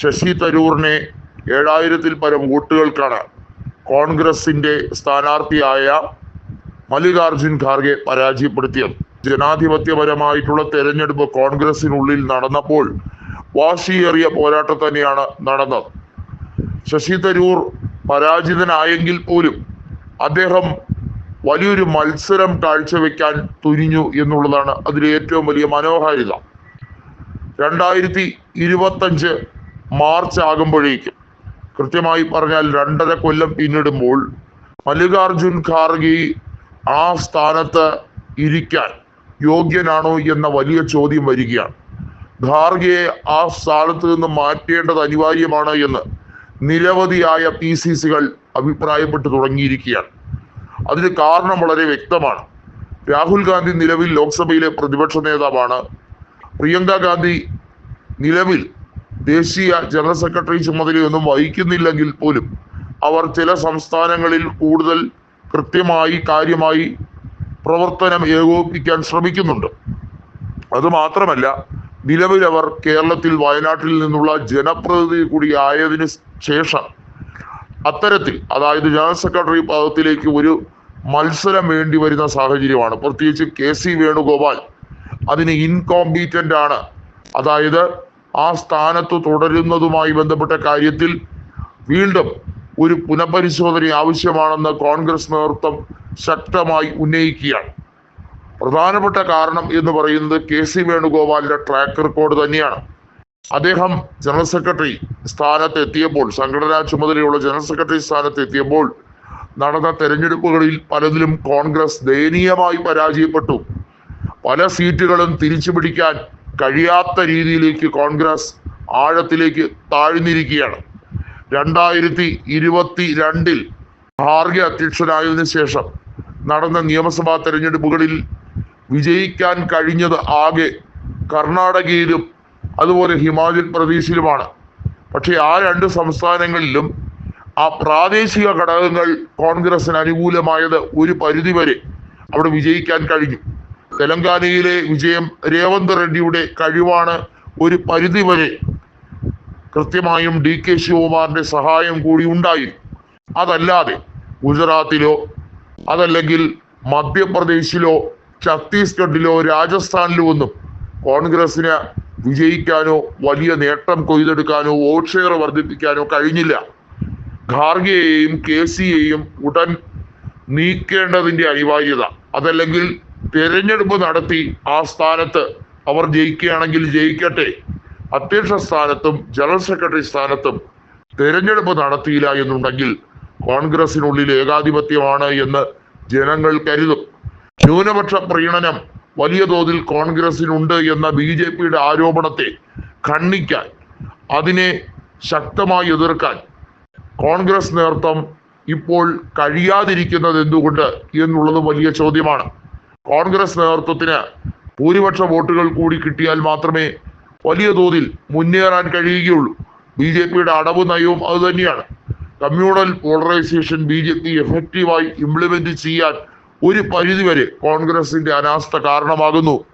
ശശി തരൂറിനെ ഏഴായിരത്തിൽ പരം വോട്ടുകൾക്കാണ് കോൺഗ്രസിന്റെ സ്ഥാനാർത്ഥിയായ മല്ലികാർജുൻ ഖാർഗെ പരാജയപ്പെടുത്തിയത്. ജനാധിപത്യപരമായിട്ടുള്ള തെരഞ്ഞെടുപ്പ് കോൺഗ്രസിനുള്ളിൽ നടന്നപ്പോൾ വാശിയേറിയ പോരാട്ടം തന്നെയാണ് നടന്നത്. ശശി തരൂർ പരാജിതനായെങ്കിൽ പോലും അദ്ദേഹം വലിയൊരു മത്സരം കാഴ്ചവെക്കാൻ തുനിഞ്ഞു എന്നുള്ളതാണ് അതിലെ ഏറ്റവും വലിയ മനോഹാരിത. രണ്ടായിരത്തി ഇരുപത്തഞ്ച് മാർച്ച് ആകുമ്പോഴേക്കും. കൃത്യമായി പറഞ്ഞാൽ രണ്ടര കൊല്ലം പിന്നിടുമ്പോൾ മല്ലികാർജുൻ ഖാർഗെ ആ സ്ഥാനത്ത് ഇരിക്കാൻ യോഗ്യനാണോ എന്ന വലിയ ചോദ്യം വരികയാണ്. ഖാർഗിയെ ആ സ്ഥാനത്ത് നിന്ന് മാറ്റേണ്ടത് അനിവാര്യമാണ് എന്ന് നിരവധിയായ പി സി സികൾ അഭിപ്രായപ്പെട്ടു തുടങ്ങിയിരിക്കുകയാണ്. അതിന് കാരണം വളരെ വ്യക്തമാണ്. രാഹുൽ ഗാന്ധി നിലവിൽ ലോക്സഭയിലെ പ്രതിപക്ഷ നേതാവാണ്. പ്രിയങ്ക ഗാന്ധി നിലവിൽ ദേശീയ ജനറൽ സെക്രട്ടറി ചുമതലയൊന്നും വഹിക്കുന്നില്ലെങ്കിൽ പോലും അവർ ചില സംസ്ഥാനങ്ങളിൽ കൂടുതൽ കൃത്യമായി കാര്യമായി പ്രവർത്തനം ഏകോപിപ്പിക്കാൻ ശ്രമിക്കുന്നുണ്ട്. അത് മാത്രമല്ല നിലവിൽ അവർ കേരളത്തിൽ വയനാട്ടിൽ നിന്നുള്ള ജനപ്രതിനിധി കൂടി ആയതിനു ശേഷം അത്തരത്തിൽ അതായത് ജനറൽ സെക്രട്ടറി പദത്തിലേക്ക് ഒരു മത്സരം വേണ്ടി വരുന്ന സാഹചര്യമാണ്. പ്രത്യേകിച്ച് കെ സി വേണുഗോപാൽ അതിന് ഇൻകോമ്പീറ്റന്റ് ആണ്. അതായത് ആ സ്ഥാനത്ത് തുടരുന്നതുമായി ബന്ധപ്പെട്ട കാര്യത്തിൽ വീണ്ടും ഒരു പുനഃപരിശോധന ആവശ്യമാണെന്ന് കോൺഗ്രസ് നേതൃത്വം ശക്തമായി ഉന്നയിക്കുകയാണ്. പ്രധാനപ്പെട്ട കാരണം എന്ന് പറയുന്നത് കെ സി വേണുഗോപാലിന്റെ ട്രാക്ക് റെക്കോർഡ് തന്നെയാണ്. അദ്ദേഹം ജനറൽ സെക്രട്ടറി സ്ഥാനത്ത് എത്തിയപ്പോൾ സംഘടനാ ചുമതലയുള്ള ജനറൽ സെക്രട്ടറി സ്ഥാനത്ത് എത്തിയപ്പോൾ നടന്ന തെരഞ്ഞെടുപ്പുകളിൽ പലതിലും കോൺഗ്രസ് ദയനീയമായി പരാജയപ്പെട്ടു. പല സീറ്റുകളും തിരിച്ചു പിടിക്കാൻ കഴിയാത്ത രീതിയിലേക്ക് കോൺഗ്രസ് ആഴത്തിലേക്ക് താഴ്ന്നിരിക്കുകയാണ്. രണ്ടായിരത്തി ഇരുപത്തി രണ്ടിൽ ഖാർഗെ അധ്യക്ഷനായതിനു ശേഷം നടന്ന നിയമസഭാ തെരഞ്ഞെടുപ്പുകളിൽ വിജയിക്കാൻ കഴിഞ്ഞത് ആകെ കർണാടകയിലും അതുപോലെ ഹിമാചൽ പ്രദേശിലുമാണ്. പക്ഷേ ആ രണ്ട് സംസ്ഥാനങ്ങളിലും ആ പ്രാദേശിക ഘടകങ്ങൾ കോൺഗ്രസിന് അനുകൂലമായത് ഒരു പരിധിവരെ അവിടെ വിജയിക്കാൻ കഴിഞ്ഞു. തെലങ്കാനയിലെ വിജയം രേവന്ത് റെഡ്ഡിയുടെ കഴിവാണ് ഒരു പരിധിവരെ കൃത്യമായും ഡി കെ ശിവകുമാറിന്റെ സഹായം കൂടി ഉണ്ടായി. അതല്ലാതെ ഗുജറാത്തിലോ അതല്ലെങ്കിൽ മധ്യപ്രദേശിലോ ഛത്തീസ്ഗഡിലോ രാജസ്ഥാനിലോ ഒന്നും കോൺഗ്രസിന് വിജയിക്കാനോ വലിയ നേട്ടം കൊയ്തെടുക്കാനോ വോട്ട് ഷെയർ വർദ്ധിപ്പിക്കാനോ കഴിഞ്ഞില്ല. ഖാർഗെയെയും കെ സിയെയും ഉടൻ നീക്കേണ്ടതിന്റെ അനിവാര്യത. അതല്ലെങ്കിൽ തെരഞ്ഞെടുപ്പ് നടത്തി ആ സ്ഥാനത്ത് അവർ ജയിക്കുകയാണെങ്കിൽ ജയിക്കട്ടെ. അധ്യക്ഷ സ്ഥാനത്തും ജനറൽ സെക്രട്ടറി സ്ഥാനത്തും തിരഞ്ഞെടുപ്പ് നടത്തിയില്ല എന്നുണ്ടെങ്കിൽ കോൺഗ്രസിനുള്ളിൽ ഏകാധിപത്യമാണ് എന്ന് ജനങ്ങൾ കരുതും. ന്യൂനപക്ഷ പ്രീണനം വലിയ തോതിൽ കോൺഗ്രസിനുണ്ട് എന്ന ബി ജെ പിയുടെ ആരോപണത്തെ ഖണ്ഡിക്കാൻ അതിനെ ശക്തമായി എതിർക്കാൻ കോൺഗ്രസ് നേതൃത്വം ഇപ്പോൾ കഴിയാതിരിക്കുന്നത് എന്തുകൊണ്ട് എന്നുള്ളത് വലിയ ചോദ്യമാണ്. കോൺഗ്രസ് നേതൃത്വത്തിന് ഭൂരിപക്ഷ വോട്ടുകൾ കൂടി കിട്ടിയാൽ മാത്രമേ വലിയ തോതിൽ മുന്നേറാൻ കഴിയുകയുള്ളൂ. ബി ജെ പിയുടെ അടവ് നയവും അതുതന്നെയാണ് communal polarisation B J P എഫക്റ്റീവായി implement ചെയ്യാൻ ഒരു പരിധിവരെ കോൺഗ്രസിന്റെ അനാസ്ഥ കാരണമാകുന്നു.